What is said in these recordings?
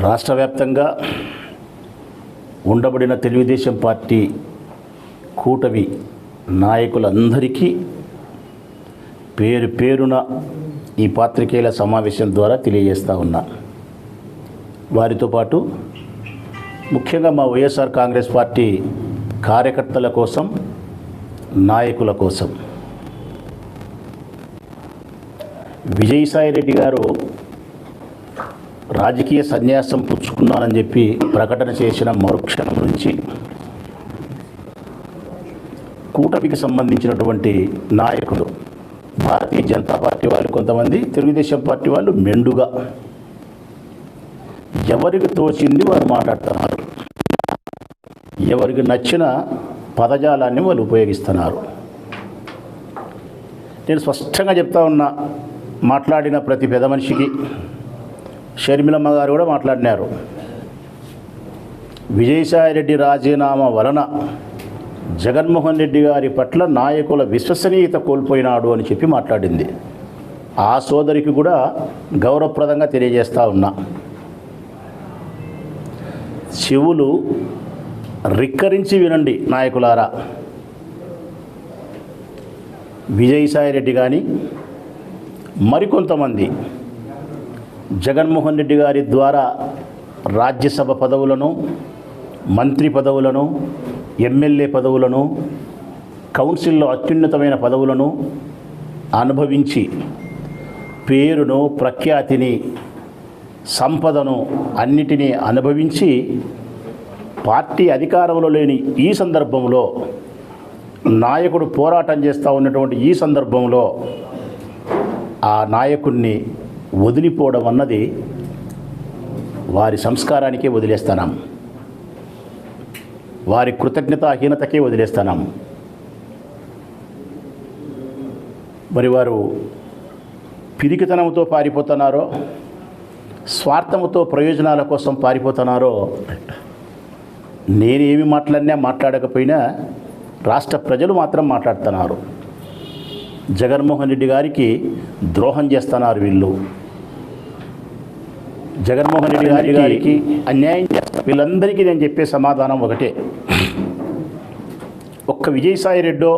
రాష్ట్ర వ్యాప్తంగా ఉండబడిన తెలుగుదేశం పార్టీ కూటమి నాయకులందరికీ పేరు పేరున ఈ పాత్రికేయుల సమావేశం ద్వారా తెలియజేస్తా ఉన్నా. వారితో పాటు ముఖ్యంగా మా వైఎస్ఆర్ కాంగ్రెస్ పార్టీ కార్యకర్తల కోసం నాయకుల కోసం. విజయసాయి రెడ్డి గారు రాజకీయ సన్యాసం పుచ్చుకున్నానని చెప్పి ప్రకటన చేసిన మరుక్షణం నుంచి కూటమికి సంబంధించినటువంటి నాయకులు భారతీయ జనతా పార్టీ వాళ్ళు కొంతమంది తెలుగుదేశం పార్టీ వాళ్ళు మెండుగా ఎవరికి తోచింది వారు మాట్లాడుతున్నారు. ఎవరికి నచ్చిన పదజాలాన్ని వాళ్ళు ఉపయోగిస్తున్నారు. నేను స్పష్టంగా చెప్తా ఉన్నా మాట్లాడిన ప్రతి పెద్ద మనిషికి షర్మిలమ్మ గారు కూడా మాట్లాడినారు. విజయసాయిరెడ్డి రాజీనామా వలన జగన్మోహన్ రెడ్డి గారి పట్ల నాయకుల విశ్వసనీయత కోల్పోయినాడు అని చెప్పి మాట్లాడింది. ఆ సోదరికి కూడా గౌరవప్రదంగా తెలియజేస్తా ఉన్నా. చెవులు రిక్కరించి వినండి నాయకులారా. విజయసాయిరెడ్డి కానీ మరికొంతమంది జగన్మోహన్ రెడ్డి గారి ద్వారా రాజ్యసభ పదవులను మంత్రి పదవులను ఎమ్మెల్యే పదవులను కౌన్సిల్లో అత్యున్నతమైన పదవులను అనుభవించి పేరును ప్రఖ్యాతిని సంపదను అన్నిటినీ అనుభవించి పార్టీ అధికారంలో లేని ఈ సందర్భంలో నాయకుడు పోరాటం చేస్తూ ఉన్నటువంటి ఈ సందర్భంలో ఆ నాయకుడిని వదిలిపోవడం అన్నది వారి సంస్కారానికే వదిలేస్తున్నాం వారి కృతజ్ఞతాహీనతకే వదిలేస్తున్నాం మరి వారు పిరికితనంతో పారిపోతున్నారో స్వార్థముతో ప్రయోజనాల కోసం పారిపోతున్నారో నేనేమి మాట్లాడినా మాట్లాడకపోయినా రాష్ట్ర ప్రజలు మాత్రం మాట్లాడుతున్నారు. జగన్మోహన్ రెడ్డి గారికి ద్రోహం చేస్తున్నారు వీళ్ళు. జగన్మోహన్ రెడ్డి గారి గారికి అన్యాయం చేస్తారు వీళ్ళందరికీ నేను చెప్పే సమాధానం ఒకటే. ఒక్క విజయసాయి రెడ్డో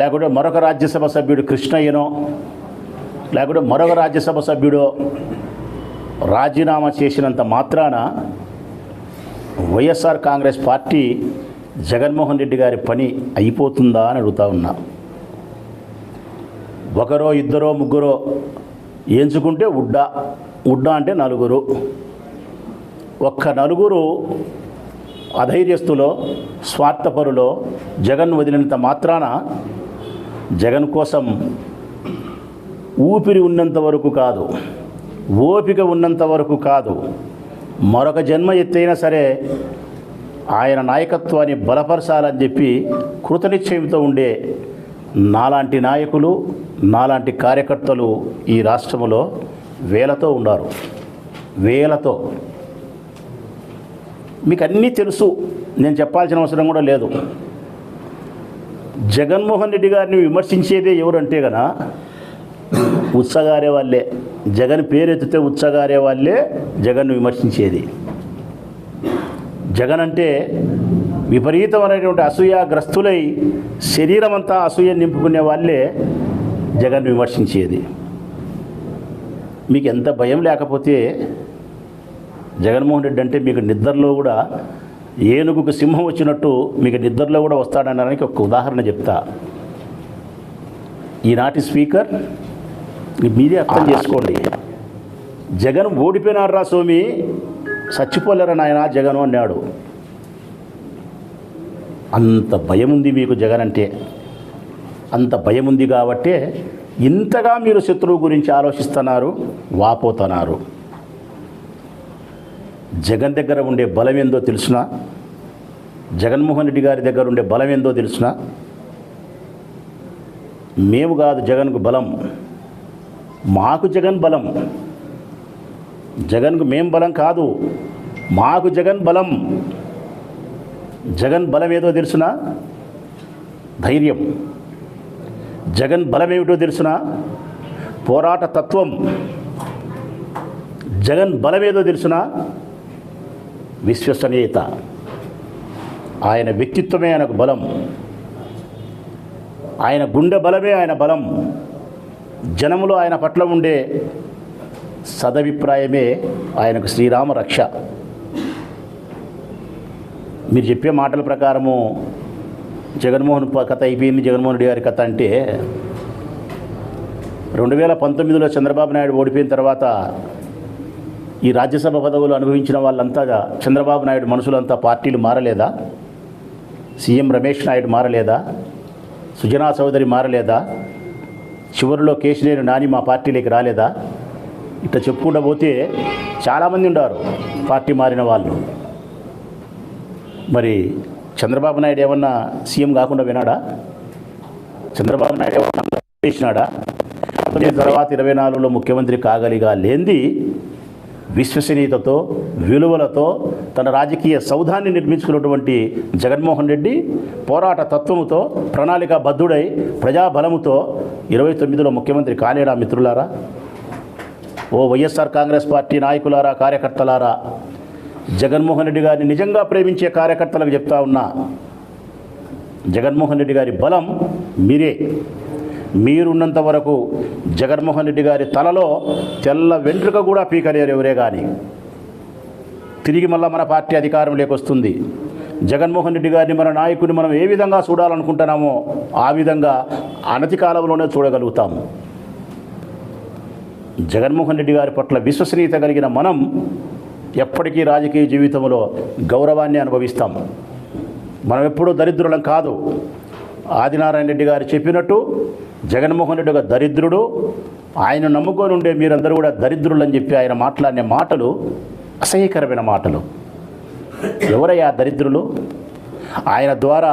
లేకుంటే మరొక రాజ్యసభ సభ్యుడు కృష్ణయ్యనో లేకుంటే మరొక రాజ్యసభ సభ్యుడో రాజీనామా చేసినంత మాత్రాన YSR Congress party Jaganmohan Reddy గారి పని అయిపోతుందా అని అడుగుతా ఉన్నా. ఒకరో ఇద్దరో ముగ్గురో ఎంచుకుంటే ఉడ్డా. ఉడ్డా అంటే నలుగురు. ఒక్క నలుగురు అధైర్యస్తులో స్వార్థపరులో జగన్ వదిలినంత మాత్రాన జగన్ కోసం ఊపిరి ఉన్నంత వరకు కాదు ఓపిక ఉన్నంత వరకు కాదు మరొక జన్మ ఎత్తైనా సరే ఆయన నాయకత్వాన్ని బలపరచాలని చెప్పి కృతనిశ్చయంతో ఉండే నాలాంటి నాయకులు నాలాంటి కార్యకర్తలు ఈ రాష్ట్రంలో వేలతో ఉన్నారు. వేలతో. మీకు అన్నీ తెలుసు. నేను చెప్పాల్సిన అవసరం కూడా లేదు. జగన్మోహన్ రెడ్డి గారిని విమర్శించేదే ఎవరంటే గన ఉత్సగారే వాళ్ళే. జగన్ పేరెత్తితే ఉత్సగారే వాళ్ళే జగన్ను విమర్శించేది. జగన్ అంటే విపరీతమైనటువంటి అసూయాగ్రస్తులై శరీరం అంతా అసూయ నింపుకునే వాళ్ళే జగన్ విమర్శించేది. మీకు ఎంత భయం లేకపోతే జగన్మోహన్ రెడ్డి అంటే మీకు నిద్రలో కూడా ఏనుగుకు సింహం వచ్చినట్టు మీకు నిద్రలో కూడా వస్తాడనడానికి ఒక ఉదాహరణ చెప్తా. ఈనాటి స్పీకర్ మీరే అర్థం చేసుకోండి. జగన్ ఓడిపోయినాడు రా స్వామి చచ్చిపోలేరా నాయన జగన్ అన్నాడు. అంత భయం ఉంది మీకు జగన్ అంటే? అంత భయం ఉంది కాబట్టే ఇంతగా మీరు శత్రువు గురించి ఆలోచిస్తున్నారు వాపోతున్నారు. జగన్ దగ్గర ఉండే బలం ఏందో తెలుసునా? జగన్మోహన్ రెడ్డి గారి దగ్గర ఉండే బలం ఏందో తెలుసునా? మేము కాదు జగన్కు బలం. మాకు జగన్ బలం. జగన్కు మేం బలం కాదు. మాకు జగన్ బలం. జగన్ బలం ఏదో తెలుసునా? ధైర్యం. జగన్ బలం ఏమిటో తెలుసునా? పోరాట తత్వం. జగన్ బలం ఏదో తెలుసునా? విశ్వసనీయత. ఆయన వ్యక్తిత్వమే ఆయనకు బలం. ఆయన గుండె బలమే ఆయన బలం. జనములో ఆయన పట్ల ఉండే సదభిప్రాయమే ఆయనకు శ్రీరామ రక్ష. మీరు చెప్పే మాటల ప్రకారము జగన్మోహన్ కథ అయిపోయింది జగన్మోహన్ రెడ్డి గారి కథ అంటే రెండు వేల పంతొమ్మిదిలో చంద్రబాబు నాయుడు ఓడిపోయిన తర్వాత ఈ రాజ్యసభ పదవులు అనుభవించిన వాళ్ళంతా చంద్రబాబు నాయుడు మనుషులంతా పార్టీలు మారలేదా? సీఎం రమేష్ నాయుడు మారలేదా? సుజనా చౌదరి మారలేదా? చివరిలో కేశినేని నాని మా పార్టీలోకి రాలేదా? ఇట్లా చెప్పుకుంటూ పోతే చాలామంది ఉన్నారు పార్టీ మారిన వాళ్ళు. మరి చంద్రబాబు నాయుడు ఏమన్నా సీఎం కాకుండా వినాడా? చంద్రబాబు నాయుడు ఏమన్నా చేసినాడా తర్వాత ఇరవై నాలుగులో ముఖ్యమంత్రి కాగలిగా లేంది విశ్వసనీయతతో విలువలతో తన రాజకీయ సౌధాన్ని నిర్మించుకున్నటువంటి జగన్మోహన్ రెడ్డి పోరాట తత్వముతో ప్రణాళిక బద్ధుడై ప్రజాబలముతో ఇరవై తొమ్మిదిలో ముఖ్యమంత్రి కాలేడా మిత్రులారా? ఓ వైఎస్ఆర్ కాంగ్రెస్ పార్టీ నాయకులారా కార్యకర్తలారా జగన్మోహన్ రెడ్డి గారిని నిజంగా ప్రేమించే కార్యకర్తలకు చెప్తా ఉన్నా జగన్మోహన్ రెడ్డి గారి బలం మీరే. మీరున్నంత వరకు జగన్మోహన్ రెడ్డి గారి తలలో తెల్ల వెంట్రుక కూడా పీకలేరు ఎవరే కానీ తిరిగి మళ్ళా మన పార్టీ అధికారం లేకొస్తుంది జగన్మోహన్ రెడ్డి గారిని మన నాయకుడిని మనం ఏ విధంగా చూడాలనుకుంటున్నామో ఆ విధంగా అనతి కాలంలోనే చూడగలుగుతాము జగన్మోహన్ రెడ్డి గారి పట్ల విశ్వసనీయత కలిగిన మనం ఎప్పటికీ రాజకీయ జీవితంలో గౌరవాన్ని అనుభవిస్తాం. మనం ఎప్పుడూ దరిద్రులం కాదు. ఆదినారాయణ రెడ్డి గారు చెప్పినట్టు జగన్మోహన్ రెడ్డి ఒక దరిద్రుడు. ఆయన నమ్ముకొని ఉండే మీరందరూ కూడా దరిద్రులని చెప్పి ఆయన మాట్లాడిన మాటలు అసహ్యకరమైన మాటలు. ఎవరయ్యా దరిద్రులు? ఆయన ద్వారా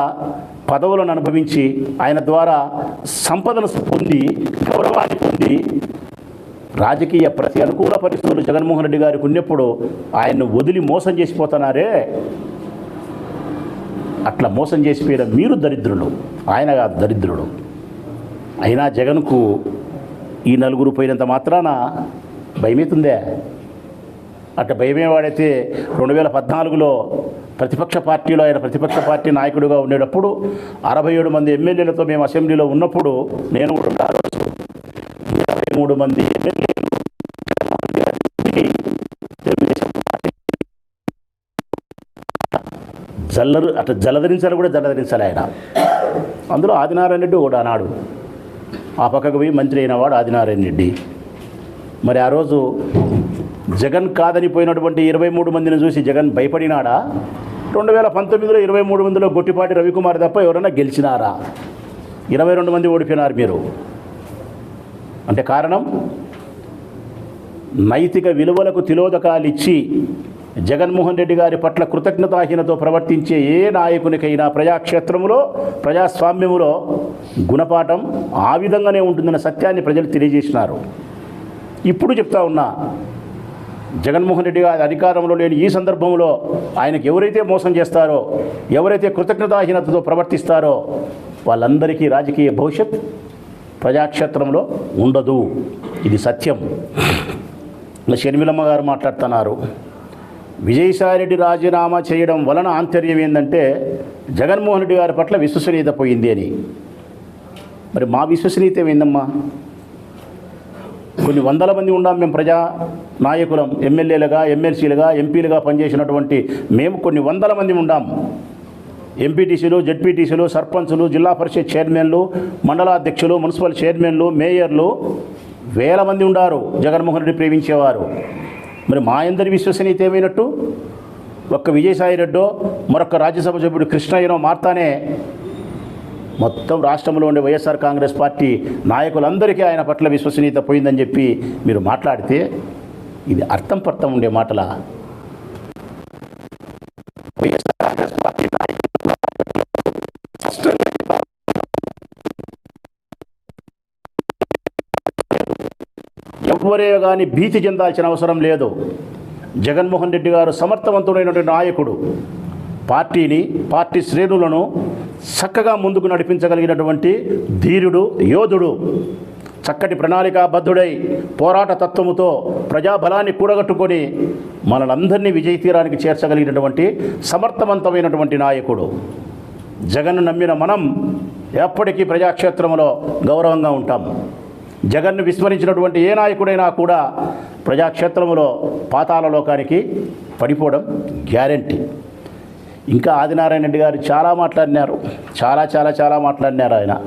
పదవులను అనుభవించి ఆయన ద్వారా సంపదను పొంది గౌరవాన్ని పొంది రాజకీయ ప్రతి అనుకూల పరిస్థితులు జగన్మోహన్ రెడ్డి గారికి ఉన్నప్పుడు ఆయన్ను వదిలి మోసం చేసిపోతున్నారే. అట్లా మోసం చేసిపోయిన మీరు దరిద్రులు. ఆయన కాదు దరిద్రుడు. అయినా జగన్కు ఈ నలుగురు పోయినంత మాత్రాన భయమవుతుందే అట్లా భయమే వాడైతే రెండు వేల పద్నాలుగులో ప్రతిపక్ష పార్టీలో ఆయన ప్రతిపక్ష పార్టీ నాయకుడిగా ఉండేటప్పుడు అరవై ఏడు మంది ఎమ్మెల్యేలతో మేము అసెంబ్లీలో ఉన్నప్పుడు నేను కూడా ఉన్నా ఆ రోజు ఇరవై మూడు మంది ఎమ్మెల్యేలు జల్లరు అట్లా జలధరించాలి కూడా జలధరించాలి ఆయన. అందులో ఆదినారాయణ రెడ్డి ఒకడు అన్నాడు ఆ పక్కకు పోయి మంత్రి అయినవాడు ఆదినారాయణ రెడ్డి. మరి ఆ రోజు జగన్ కాదని పోయినటువంటి ఇరవై మూడు మందిని చూసి జగన్ భయపడినాడా? రెండు వేల పంతొమ్మిదిలో ఇరవై మూడు మందిలో గొట్టిపాటి రవికుమార్ తప్ప ఎవరైనా గెలిచినారా? ఇరవై రెండు మంది ఓడిపోయినారు మీరు. అంటే కారణం? నైతిక విలువలకు తిలోదకాలు ఇచ్చి జగన్మోహన్ రెడ్డి గారి పట్ల కృతజ్ఞతాహీనతో ప్రవర్తించే ఏ నాయకునికైనా ప్రజాక్షేత్రములో ప్రజాస్వామ్యములో గుణపాఠం ఆ విధంగానే ఉంటుందన్న సత్యాన్ని ప్రజలు తెలియజేసినారు. ఇప్పుడు చెప్తా ఉన్నా జగన్మోహన్ రెడ్డి గారి అధికారంలో లేని ఈ సందర్భంలో ఆయనకు ఎవరైతే మోసం చేస్తారో ఎవరైతే కృతజ్ఞతాహీనతతో ప్రవర్తిస్తారో వాళ్ళందరికీ రాజకీయ భవిష్యత్ ప్రజాక్షేత్రంలో ఉండదు. ఇది సత్యం. షర్మిలమ్మ గారు మాట్లాడుతున్నారు. విజయసాయిరెడ్డి రాజీనామా చేయడం వలన ఆంతర్యం ఏంటంటే జగన్మోహన్ రెడ్డి గారి పట్ల విశ్వసనీయత పోయింది అని. మరి మా విశ్వసనీయత ఏమైందమ్మా? కొన్ని వందల మంది ఉన్నాం మేము ప్రజా నాయకులం ఎమ్మెల్యేలుగా ఎమ్మెల్సీలుగా ఎంపీలుగా పనిచేసినటువంటి మేము కొన్ని వందల మంది ఉన్నాం ఎంపీటీసీలు జడ్పీటీసీలు సర్పంచులు జిల్లా పరిషత్ చైర్మన్లు మండలాధ్యక్షులు మున్సిపల్ చైర్మన్లు మేయర్లు వేల మంది ఉండారు. జగన్మోహన్ రెడ్డి ప్రేమించేవారు. మరి మా అందరి విశ్వసనీయత ఏమైనట్టు? ఒక్క విజయసాయి రెడ్డో మరొక రాజ్యసభ సభ్యుడు కృష్ణయ్యనో మార్తానే మొత్తం రాష్ట్రంలో ఉండే వైఎస్ఆర్ కాంగ్రెస్ పార్టీ నాయకులందరికీ ఆయన పట్ల విశ్వసనీయత పోయిందని చెప్పి మీరు మాట్లాడితే ఇది అర్థం పర్థం ఉండే మాటల? ఎవరే కానీ భీతి చెందాల్సిన అవసరం లేదు. జగన్మోహన్ రెడ్డి గారు సమర్థవంతుడైనటువంటి నాయకుడు. పార్టీని పార్టీ శ్రేణులను చక్కగా ముందుకు నడిపించగలిగినటువంటి ధీరుడు యోధుడు చక్కటి ప్రణాళికాబద్ధుడై పోరాట తత్వముతో ప్రజాబలాన్ని కూడగట్టుకొని మనలందరినీ విజయ తీరానికి చేర్చగలిగినటువంటి సమర్థవంతమైనటువంటి నాయకుడు. జగన్ను నమ్మిన మనం ఎప్పటికీ ప్రజాక్షేత్రంలో గౌరవంగా ఉంటాం. జగన్ను విస్మరించినటువంటి ఏ నాయకుడైనా కూడా ప్రజాక్షేత్రంలో పాతాల లోకానికి పడిపోవడం గ్యారంటీ. ఇంకా ఆదినారాయణ రెడ్డి గారు చాలా మాట్లాడినారు. చాలా చాలా చాలా మాట్లాడినారు ఆయన.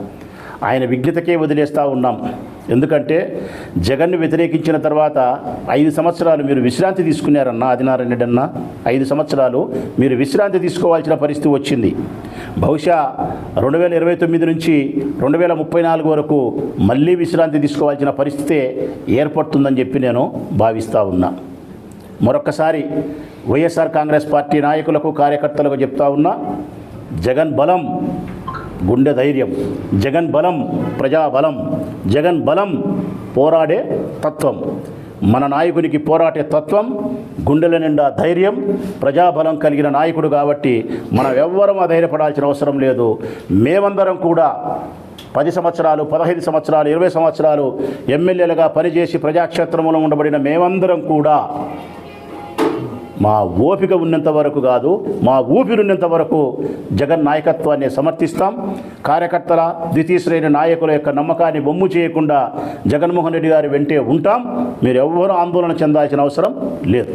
ఆయన విజ్ఞతకే వదిలేస్తూ ఉన్నాం. ఎందుకంటే జగన్ను వ్యతిరేకించిన తర్వాత ఐదు సంవత్సరాలు మీరు విశ్రాంతి తీసుకున్నారన్న ఆదినారాయణ రెడ్డి అన్న. ఐదు సంవత్సరాలు మీరు విశ్రాంతి తీసుకోవాల్సిన పరిస్థితి వచ్చింది. బహుశా రెండు వేల ఇరవై తొమ్మిది నుంచి రెండు వేల ముప్పై నాలుగు వరకు మళ్ళీ విశ్రాంతి తీసుకోవాల్సిన పరిస్థితే ఏర్పడుతుందని చెప్పి నేను భావిస్తూ ఉన్నా. మరొక్కసారి వైఎస్ఆర్ కాంగ్రెస్ పార్టీ నాయకులకు కార్యకర్తలకు చెప్తా ఉన్నా జగన్ బలం గుండె ధైర్యం జగన్ బలం ప్రజాబలం జగన్ బలం పోరాడే తత్వం మన నాయకునికి పోరాటే తత్వం గుండెల నిండా ధైర్యం ప్రజాబలం కలిగిన నాయకుడు కాబట్టి మనం ఎవ్వరం అధైర్యపడాల్సిన అవసరం లేదు. మేమందరం కూడా పది సంవత్సరాలు పదహైదు సంవత్సరాలు ఇరవై సంవత్సరాలు ఎమ్మెల్యేలుగా పనిచేసి ప్రజాక్షేత్రంలో ఉండబడిన మేమందరం కూడా మా ఓపిక ఉన్నంత వరకు కాదు మా ఊపిరి ఉన్నంత వరకు జగన్ నాయకత్వాన్ని సమర్థిస్తాం. కార్యకర్తల ద్వితీయ శ్రేణి నాయకుల యొక్క నమ్మకాన్ని బొమ్ము చేయకుండా జగన్మోహన్ రెడ్డి గారి వెంటే ఉంటాం. మీరు ఎవ్వరూ ఆందోళన చెందాల్సిన అవసరం లేదు.